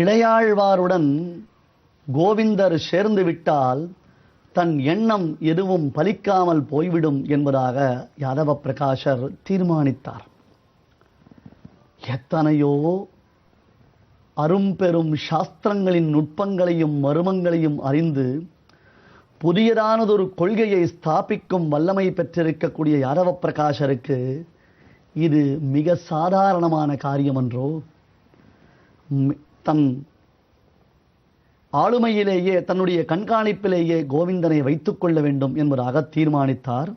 இளையாழ்வாருடன் கோவிந்தர் சேர்ந்து விட்டால் தன் எண்ணம் எதுவும் பலிக்காமல் போய்விடும் என்பதாக யாதவ பிரகாஷர் தீர்மானித்தார். எத்தனையோ அரும்பெரும் சாஸ்திரங்களின் நுட்பங்களையும் மர்மங்களையும் அறிந்து புதியதானதொரு கொள்கையை ஸ்தாபிக்கும் வல்லமை பெற்றிருக்கக்கூடிய யாதவ பிரகாஷருக்கு இது மிக சாதாரணமான காரியமன்றோ? மி- தன் ஆளுமையிலேயே தன்னுடைய கண்காணிப்பிலேயே கோவிந்தனை வைத்துக் கொள்ள வேண்டும் என்பதாக தீர்மானித்தார்.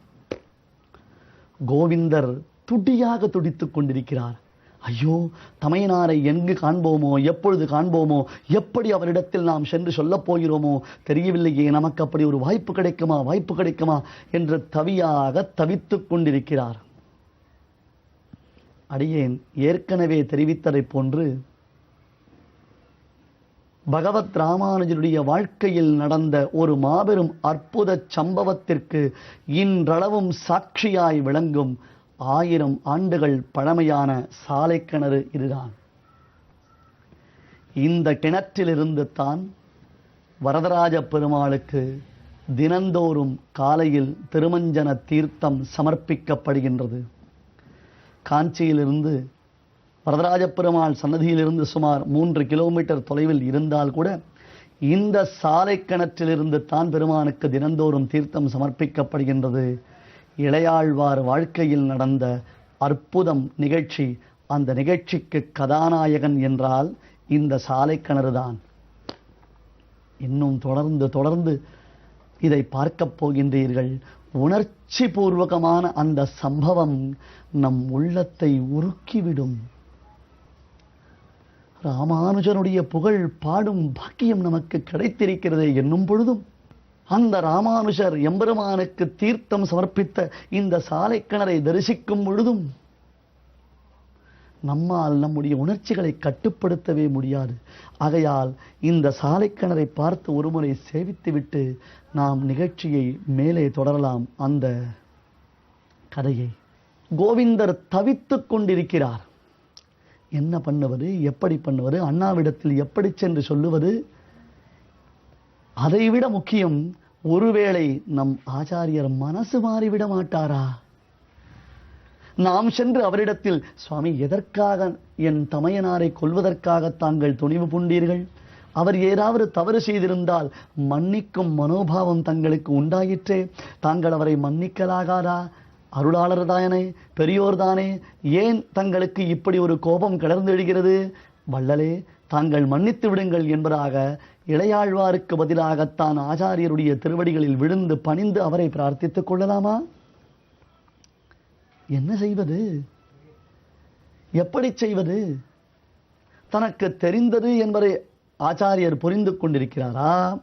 கோவிந்தர் துடியாக துடித்துக் கொண்டிருக்கிறார். ஐயோ தமையனாரை எங்கு காண்போமோ எப்பொழுது காண்போமோ எப்படி அவரிடத்தில் நாம் சென்று சொல்லப் போகிறோமோ தெரியவில்லையே நமக்கு அப்படி ஒரு வாய்ப்பு கிடைக்குமா வாய்ப்பு கிடைக்குமா என்று தவியாக தவித்துக் கொண்டிருக்கிறார். அடியேன் ஏற்கனவே தெரிவித்ததைப் போன்று பகவத் ராமானுஜருடைய வாழ்க்கையில் நடந்த ஒரு மாபெரும் அற்புத சம்பவத்திற்கு இன்றளவும் சாட்சியாய் விளங்கும் ஆயிரம் ஆண்டுகள் பழமையான சாலை கிணறு இதுதான். இந்த கிணற்றிலிருந்து தான் வரதராஜ பெருமாளுக்கு தினந்தோறும் காலையில் திருமஞ்சன தீர்த்தம் சமர்ப்பிக்கப்படுகின்றது. காஞ்சியிலிருந்து வரதராஜ பெருமாள் சன்னதியிலிருந்து சுமார் மூன்று கிலோமீட்டர் தொலைவில் இருந்தால் கூட இந்த சாலை கிணற்றிலிருந்து தான் பெருமானுக்கு தினந்தோறும் தீர்த்தம் சமர்ப்பிக்கப்படுகின்றது. இளையாழ்வார் வாழ்க்கையில் நடந்த அற்புதம் நிகழ்ச்சி அந்த நிகழ்ச்சிக்கு கதாநாயகன் என்றால் இந்த சாலை கிணறுதான் இன்னும் தொடர்ந்து தொடர்ந்து இதை பார்க்கப் போகின்றீர்கள். உணர்ச்சி பூர்வகமான அந்த சம்பவம் நம் உள்ளத்தை உருக்கிவிடும். ராமானுஜனுடைய புகழ் பாடும் பாக்கியம் நமக்கு கிடைத்திருக்கிறதே என்னும் பொழுதும் அந்த ராமானுஜர் எம்பெருமானுக்கு தீர்த்தம் சமர்ப்பித்த இந்த சாலை கிணறை தரிசிக்கும் பொழுதும் நம்மால் நம்முடைய உணர்ச்சிகளை கட்டுப்படுத்தவே முடியாது. ஆகையால் இந்த சாலை கிணறை பார்த்து ஒருமுறை சேவித்துவிட்டு நாம் நிகழ்ச்சியை மேலே தொடரலாம். அந்த கதையை கோவிந்தர் தவித்துக் கொண்டிருக்கிறார். என்ன பண்ணுவது எப்படி பண்ணுவது அண்ணாவிடத்தில் எப்படி சென்று சொல்லுவது அதைவிட முக்கியம் ஒருவேளை நம் ஆச்சாரியர் மனசு மாறிவிட மாட்டாரா? நாம் சென்று அவரிடத்தில் சுவாமி எதற்காக என் தமையனாரை கொல்வதற்காக தாங்கள் துணிவு பூண்டீர்கள்? அவர் ஏதாவது தவறு செய்திருந்தால் மன்னிக்கும் மனோபாவம் தங்களுக்கு உண்டாயிற்றே. தாங்கள் அவரை மன்னிக்கலாகாதா? அருளாளர் தானே பெரியோர் தானே ஏன் தங்களுக்கு இப்படி ஒரு கோபம் கிளர்ந்தெழுகிறது? வள்ளலே தாங்கள் மன்னித்து விடுங்கள் என்பதாக இளையாழ்வாருக்கு பதிலாகத்தான் ஆச்சாரியருடைய திருவடிகளில் விழுந்து பணிந்து அவரை பிரார்த்தித்துக் கொள்ளலாமா? என்ன செய்வது? எப்படி செய்வது? தனக்கு தெரிந்தது என்பதை ஆச்சாரியர் புரிந்து கொண்டிருக்கிறாரா?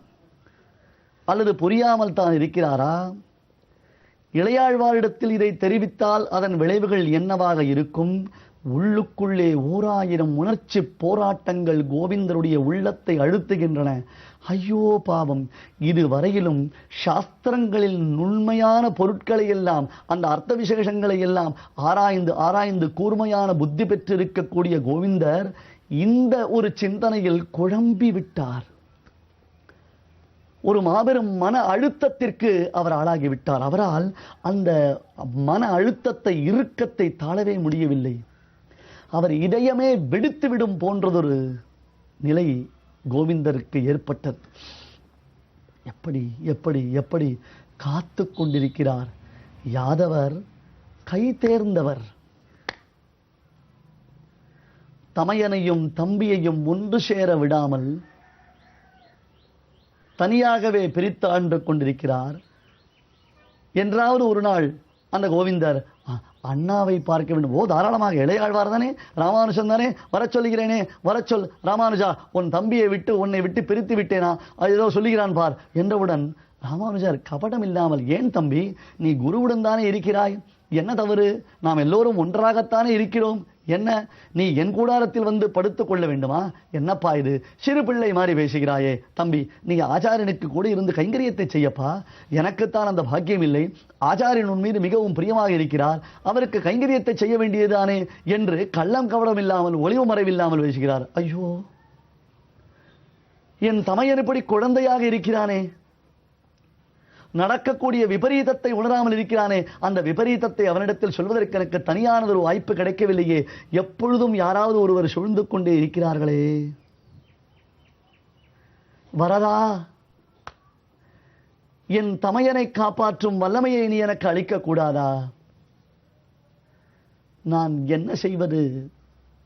அல்லது புரியாமல் தான் இருக்கிறாரா? இளையாழ்வாரிடத்தில் இதை தெரிவித்தால் அதன் விளைவுகள் என்னவாக இருக்கும்? உள்ளுக்குள்ளே ஓராயிரம் உணர்ச்சி போராட்டங்கள் கோவிந்தருடைய உள்ளத்தை அழுத்துகின்றன. ஐயோ பாவம். இதுவரையிலும் சாஸ்திரங்களில் நுண்மையான பொருட்களை எல்லாம் அந்த அர்த்த விசேஷங்களை எல்லாம் ஆராய்ந்து ஆராய்ந்து கூர்மையான புத்தி பெற்றிருக்கக்கூடிய கோவிந்தர் இந்த ஒரு சிந்தனையில் குழம்பி விட்டார் ஒரு மாபெரும் மன அழுத்தத்திற்கு அவர் ஆளாகிவிட்டார். அவரால் அந்த மன அழுத்தத்தை இறுக்கத்தை தாழவே முடியவில்லை. அவர் இதயமே வெடித்துவிடும் போன்றதொரு நிலை கோவிந்தருக்கு ஏற்பட்டது. எப்படி எப்படி எப்படி காத்து கொண்டிருக்கிறார் யாதவர் கை தேர்ந்தவர். தமையனையும் தம்பியையும் ஒன்று சேர விடாமல் தனியாகவே பிரித்து ஆண்டு கொண்டிருக்கிறார். என்றாவது ஒரு நாள் அந்த கோவிந்தர் அண்ணாவை பார்க்க வேண்டும். ஓ தாராளமாக இளையாழ்வார் தானே? ராமானுஜன் தானே? வர சொல்லுகிறேனே வர சொல். ராமானுஜா உன் தம்பியை விட்டு உன்னை விட்டு பிரித்து விட்டேனா? அது ஏதோ சொல்லுகிறான் பார். என்றவுடன் ராமானுஜர் கபடம் இல்லாமல் ஏன் தம்பி? நீ குருவுடன் தானே இருக்கிறாய். என்ன தவறு? நாம் எல்லோரும் ஒன்றாகத்தானே இருக்கிறோம். என்ன? நீ என் கூடாரத்தில் வந்து படுத்துக் கொள்ள வேண்டுமா? என்னப்பா இது? சிறு பிள்ளை மாதிரி பேசுகிறாயே. தம்பி நீ ஆச்சாரியனுக்கு கூட இருந்து கைங்கரியத்தை செய்யப்பா. எனக்குத்தான் அந்த பாக்கியம் இல்லை. ஆச்சாரியன் உன் மீது மிகவும் பிரியமாக இருக்கிறார். அவருக்கு கைங்கரியத்தை செய்ய வேண்டியதுதானே என்று கள்ளம் கவடம் இல்லாமல் ஒளிவு மறைவில்லாமல் பேசுகிறார். ஐயோ! என் தமையன் இப்படி குழந்தையாக இருக்கிறானே. நடக்கக்கூடிய விபரீதத்தை உணராமல் இருக்கிறானே அந்த விபரீதத்தை அவனிடத்தில் சொல்வதற்கு எனக்கு தனியானது ஒரு வாய்ப்பு கிடைக்கவில்லையே. எப்பொழுதும் யாராவது ஒருவர் சூழ்ந்து கொண்டே இருக்கிறார்களே. வரதா என் தமையனை காப்பாற்றும் வல்லமையை நீ எனக்கு அளிக்க கூடாதா நான் என்ன செய்வது?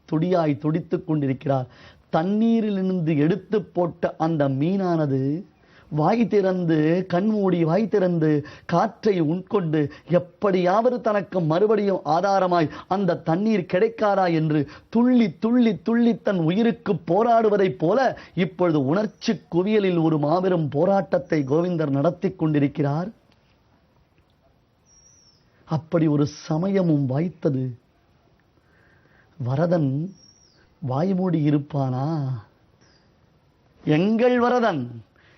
துடியாய் துடித்துக் கொண்டிருக்கிறார். தண்ணீரிலிருந்து எடுத்து போட்ட அந்த மீனானது வாய் திறந்து கண்மூடி வாய் திறந்து காற்றை உட்கொண்டு எப்படியாவது தனக்கு மறுபடியும் ஆதாரமாய் அந்த தண்ணீர் கிடைக்காதா என்று துள்ளி துள்ளி துள்ளி தன் உயிருக்கு போராடுவதைப் போல இப்பொழுது உணர்ச்சி குவியலில் ஒரு மாபெரும் போராட்டத்தை கோவிந்தர் நடத்தி கொண்டிருக்கிறார். அப்படி ஒரு சமயமும் வாய்த்தது. வரதன் வாய்மூடி இருப்பானா? எங்கள் வரதன்!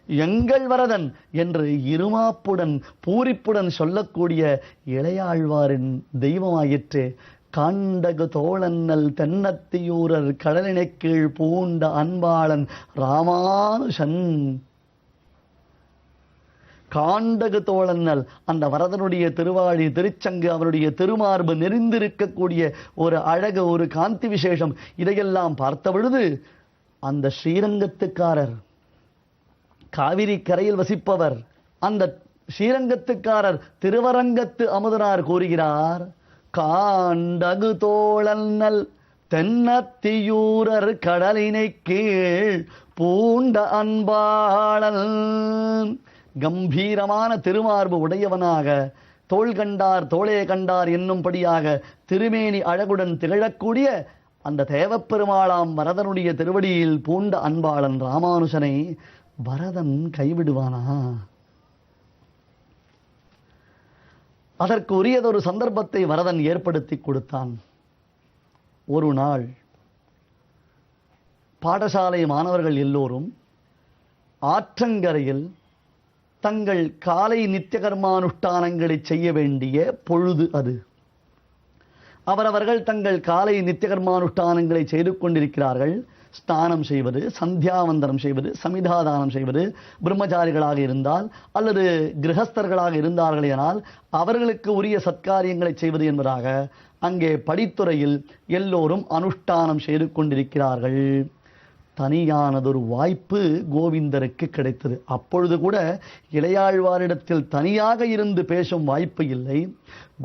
எங்கள் வரதன் என்று இருமாப்புடன் பூரிப்புடன் சொல்லக்கூடிய இளையாழ்வாரின் தெய்வமாயிற்று. காண்டகு தோழன்னல் தென்னத்தியூரர் கடலினை கீழ் பூண்ட அன்பாளன் ராமானுஷன். காண்டகு தோழன்னல் அந்த வரதனுடைய திருவாழி திருச்சங்கு அவனுடைய திருமார்பு நெறிந்திருக்கக்கூடிய ஒரு அழகு ஒரு காந்தி விசேஷம் இதையெல்லாம் பார்த்த பொழுது அந்த ஸ்ரீரங்கத்துக்காரர் காவிரி கரையில் வசிப்பவர் அந்த ஸ்ரீரங்கத்துக்காரர் திருவரங்கத்து அமுதனார் கூறுகிறார் காண்டகு தோழல் தென்னத்தியூரர் கடலினை கீழ் பூண்ட அன்பாளன் கம்பீரமான திருமார்பு உடையவனாக தோள் கண்டார் தோளே கண்டார் என்னும்படியாக திருமேனி அழகுடன் திகழக்கூடிய அந்த தேவப்பெருமாளாம் வரதனுடைய திருவடியில் பூண்ட அன்பாளன் ராமானுஜனை வரதன் கைவிடுவானா? அதற்கு உரியதொரு சந்தர்ப்பத்தை வரதன் ஏற்படுத்தி கொடுத்தான். ஒரு நாள் பாடசாலை மாணவர்கள் எல்லோரும் ஆற்றங்கரையில் தங்கள் காலை நித்திய கர்மானுஷ்டானங்களை செய்ய வேண்டிய பொழுது அது. அவரவர்கள் தங்கள் காலை நித்திய கர்மானுஷ்டானங்களை செய்து கொண்டிருக்கிறார்கள். ஸ்நானம் செய்வது சந்தியாவந்தனம் செய்வது சமிதாதானம் செய்வது பிரம்மச்சாரிகளாக இருந்தால் அல்லது கிரகஸ்தர்களாக இருந்தார்களேனால் அவர்களுக்கு உரிய சத்காரியங்களை செய்வது என்பதாக அங்கே படித்துறையில் எல்லோரும் அனுஷ்டானம் செய்து கொண்டிருக்கிறார்கள். தனியானதொரு வாய்ப்பு கோவிந்தருக்கு கிடைத்தது. அப்பொழுது கூட இளையாழ்வாரிடத்தில் தனியாக இருந்து பேசும் வாய்ப்பு இல்லை.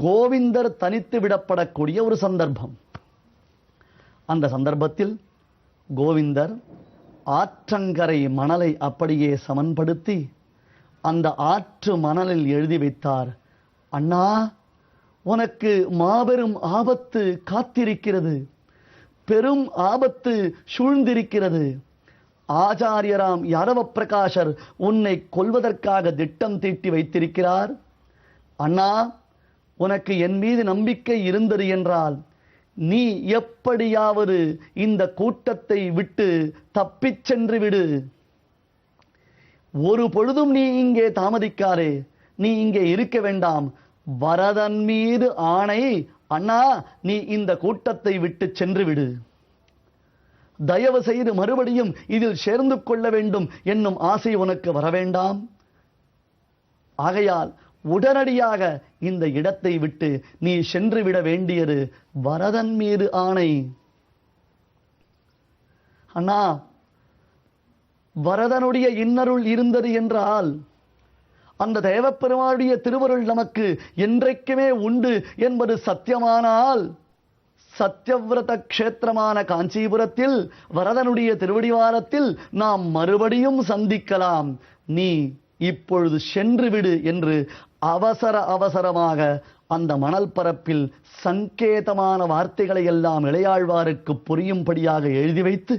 கோவிந்தர் தனித்து விடப்படக்கூடிய ஒரு சந்தர்ப்பம். அந்த சந்தர்ப்பத்தில் கோவிந்தர் ஆற்றங்கரை மணலை அப்படியே சமன்படுத்தி அந்த ஆற்று மணலில் எழுதி வைத்தார். அண்ணா உனக்கு மாபெரும் ஆபத்து காத்திருக்கிறது. பெரும் ஆபத்து சூழ்ந்திருக்கிறது. ஆச்சாரியராம் யாதவ பிரகாஷர் உன்னை கொல்வதற்காக திட்டம் தீட்டி வைத்திருக்கிறார். அண்ணா உனக்கு என் மீது நம்பிக்கை இருந்தது என்றால் நீ எப்படியாவது இந்த கூட்டத்தை விட்டு தப்பிச் சென்று விடு ஒரு பொழுதும் நீ இங்கே தாமதிக்காதே. நீ இங்கே இருக்க வேண்டாம். வரதன் மீது ஆணை. அண்ணா நீ இந்த கூட்டத்தை விட்டு சென்று விடு தயவு செய்து மறுபடியும் இதில் சேர்ந்து கொள்ள வேண்டும் என்னும் ஆசை உனக்கு வர வேண்டாம் ஆகையால் உடனடியாக இந்த இடத்தை விட்டு நீ சென்று விட வேண்டியது வரதன் மீது ஆணை. அண்ணா வரதனுடைய இன்னருள் இருந்தது என்றால் அந்த தேவப்பெருமாளுடைய திருவருள் நமக்கு என்றைக்குமே உண்டு என்பது சத்தியமானால் சத்தியவிரத க்ஷேத்திரமான காஞ்சிபுரத்தில் வரதனுடைய திருவடிவாரத்தில் நாம் மறுபடியும் சந்திக்கலாம். நீ இப்பொழுது சென்று விடு என்று அவசர அவசரமாக அந்த மணல் பரப்பில் சங்கேதமான வார்த்தைகளை எல்லாம் இளையாழ்வாருக்கு புரியும்படியாக எழுதி வைத்து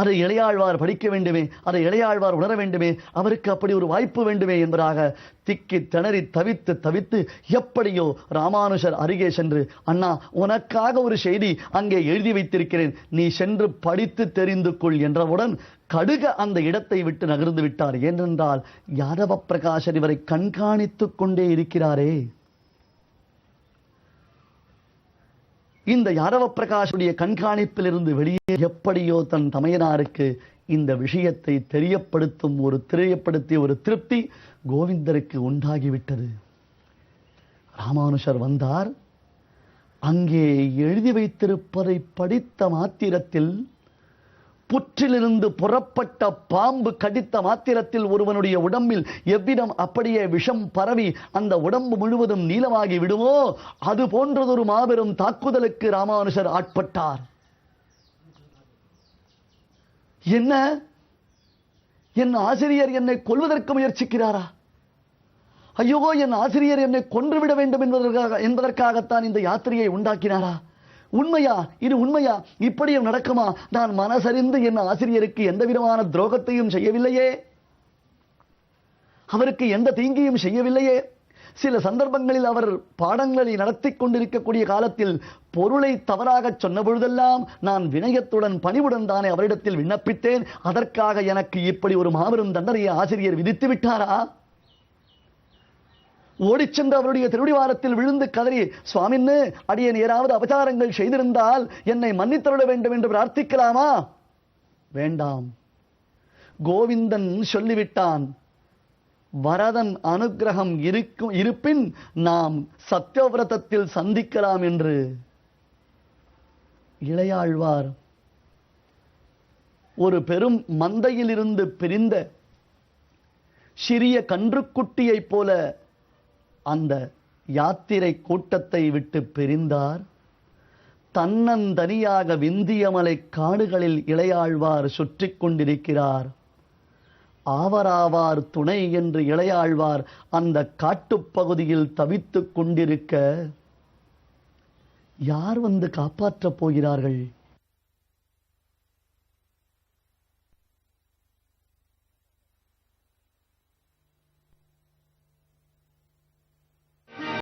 அதை இளையாழ்வார் படிக்க வேண்டுமே அதை இளையாழ்வார் உணர வேண்டுமே அவருக்கு அப்படி ஒரு வாய்ப்பு வேண்டுமே என்பதாக திக்கி திணறி தவித்து தவித்து எப்படியோ ராமானுஷர் அருகே சென்று அண்ணா உனக்காக ஒரு செய்தி அங்கே எழுதி வைத்திருக்கிறேன். நீ சென்று படித்து தெரிந்து கொள் என்றவுடன் கடுக அந்த இடத்தை விட்டு நகர்ந்து விட்டார். ஏனென்றால் யாதவ பிரகாஷர் இவரை கண்காணித்துக் கொண்டே இருக்கிறாரே. இந்த யாரவ பிரகாஷுடைய கண்காணிப்பிலிருந்து வெளியே எப்படியோ தன் தமையனாருக்கு இந்த விஷயத்தை தெரியப்படுத்தும் ஒரு தெரியப்படுத்திய ஒரு திருப்தி கோவிந்தருக்கு உண்டாகிவிட்டது. ராமானுஷர் வந்தார். அங்கே எழுதி வைத்திருப்பதை படித்த மாத்திரத்தில் புற்றிலிருந்து புறப்பட்ட பாம்பு கடித்த மாத்திரத்தில் ஒருவனுடைய உடம்பில் எவ்விடம் அப்படியே விஷம் பரவி அந்த உடம்பு முழுவதும் நீளமாகி விடுமோ? அது போன்றதொரு மாபெரும் தாக்குதலுக்கு ராமானுஷர் ஆட்பட்டார். என்ன? என் ஆசிரியர் என்னை கொல்வதற்கு முயற்சிக்கிறாரா? ஐயோ என் ஆசிரியர் என்னை கொன்றுவிட வேண்டும் என்பதற்காக என்பதற்காகத்தான் இந்த யாத்திரையை உண்டாக்கினாரா? உண்மையா? இது உண்மையா? இப்படியும் நடக்குமா? நான் மனசறிந்து என் ஆசிரியருக்கு எந்த விதமான துரோகத்தையும் செய்யவில்லையே. அவருக்கு எந்த தீங்கியும் செய்யவில்லையே. சில சந்தர்ப்பங்களில் அவர் பாடங்களை நடத்தி கொண்டிருக்கக்கூடிய காலத்தில் பொருளை தவறாக சொன்ன பொழுதெல்லாம் நான் வினயத்துடன் பணிவுடன் தானே அவரிடத்தில் விண்ணப்பித்தேன். அதற்காக எனக்கு இப்படி ஒரு மாபெரும் தண்டனையை ஆசிரியர் விதித்து விட்டாரா? ஓடிச் சென்று அவருடைய திருடிவாரத்தில் விழுந்து கதறி சுவாமின்னு அடியன் ஏதாவது அபச்சாரங்கள் செய்திருந்தால் என்னை மன்னித்தருள வேண்டும் என்று பிரார்த்திக்கலாமா? வேண்டாம். கோவிந்தன் சொல்லிவிட்டான் வரதன் அனுக்கிரகம் இருக்கும் இருப்பின் நாம் சத்தியவிரதத்தில் சந்திக்கலாம் என்று. இளையாழ்வார் ஒரு பெரும் மந்தையிலிருந்து பிரிந்த சிறிய கன்றுக்குட்டியைப் போல அந்த யாத்திரை கூட்டத்தை விட்டு பிரிந்தார். தன்னந்தனியாக விந்தியமலை காடுகளில் இளையாழ்வார் சுற்றி கொண்டிருக்கிறார். ஆவராவார் துணை என்று இளையாழ்வார் அந்த காட்டுப்பகுதியில் தவித்துக் கொண்டிருக்க யார் வந்து காப்பாற்றப் போகிறார்கள்?